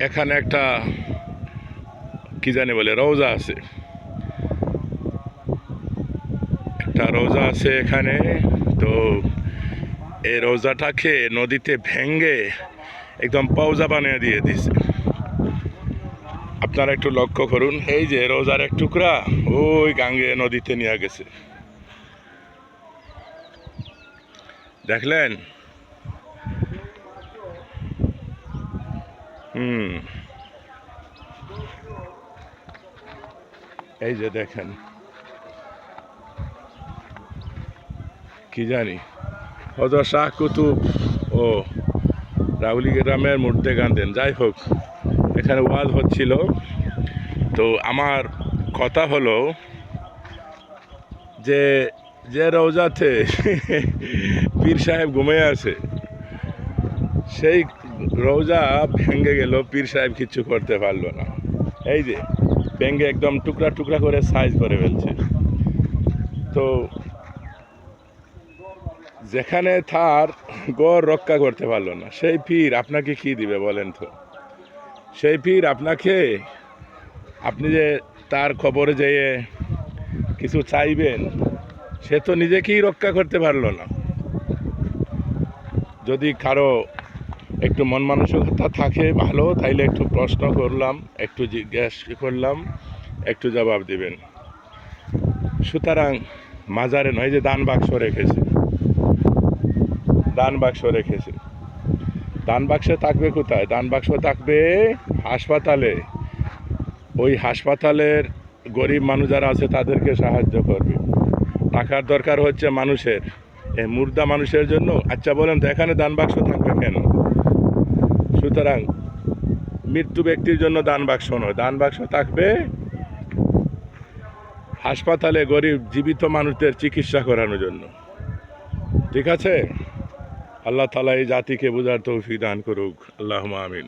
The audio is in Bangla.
এখানে একটা, কি জানি বলে, রওজা আছে। একটা রোজা আছে এখানে, তো এই রোজাটাকে নদীতে ভেঙ্গে একদম পাউজা বানিয়ে দিয়ে দিছে আপনারা একটু লক্ষ্য করুন, এই যে রোজার এক টুকরা, ওই গাঙ্গে নদীতে নিয়ে গেছে। দেখলেন? হুম। এই যে দেখেন। কি জানি? হজর শাহ কুতুব ও রাউলি গ্রামের মধ্যে গান্ধেন যাই হোক, এখানে ওয়াজ হচ্ছিল। তো আমার কথা হলো যে যে রোজাতে পীর সাহেব ঘুমিয়ে আছে, সেই রোজা ভেঙে গেল পীর সাহেব কিচ্ছু করতে পারল না। এই যে, ভেঙে একদম টুকরা টুকরা করে সাইজ করে ফেলছে। তো যেখানে তার গড় রক্ষা করতে পারল না, সেই পীর আপনাকে কি দিবে বলেন তো? সেই পীর আপনাকে, আপনি যে তার খবরে যেয়ে কিছু চাইবেন, সে তো নিজেকেই রক্ষা করতে পারল না। যদি কারও একটু মন মানসিকতা থাকে ভালো, তাইলে একটু প্রশ্ন করলাম, একটু জিজ্ঞেস করলাম, একটু জবাব দিবেন। সুতরাং মাজারে নয় যে দান বাক্স রেখেছে। দান বাক্স রেখেছে। দান বাক্সে থাকবে কোথায়? দান বাক্স থাকবে হাসপাতালে। ওই হাসপাতালের গরিব মানুষ যারা আছে, তাদেরকে সাহায্য করবে। টাকার দরকার হচ্ছে মানুষের। এই মুর্দা মানুষের জন্য? আচ্ছা বলেন তো, এখানে দান বাক্স থাকবে কেন? সুতরাং মৃত্যু ব্যক্তির জন্য দান বাক্স নয়। দান বাক্স থাকবে হাসপাতালে গরিব, জীবিত মানুষদের চিকিৎসা করানোর জন্য। ঠিক আছে? আল্লাহ তালা এই জাতিকে বোঝার তৌফি দান করুক। আল্লাহ আমিন।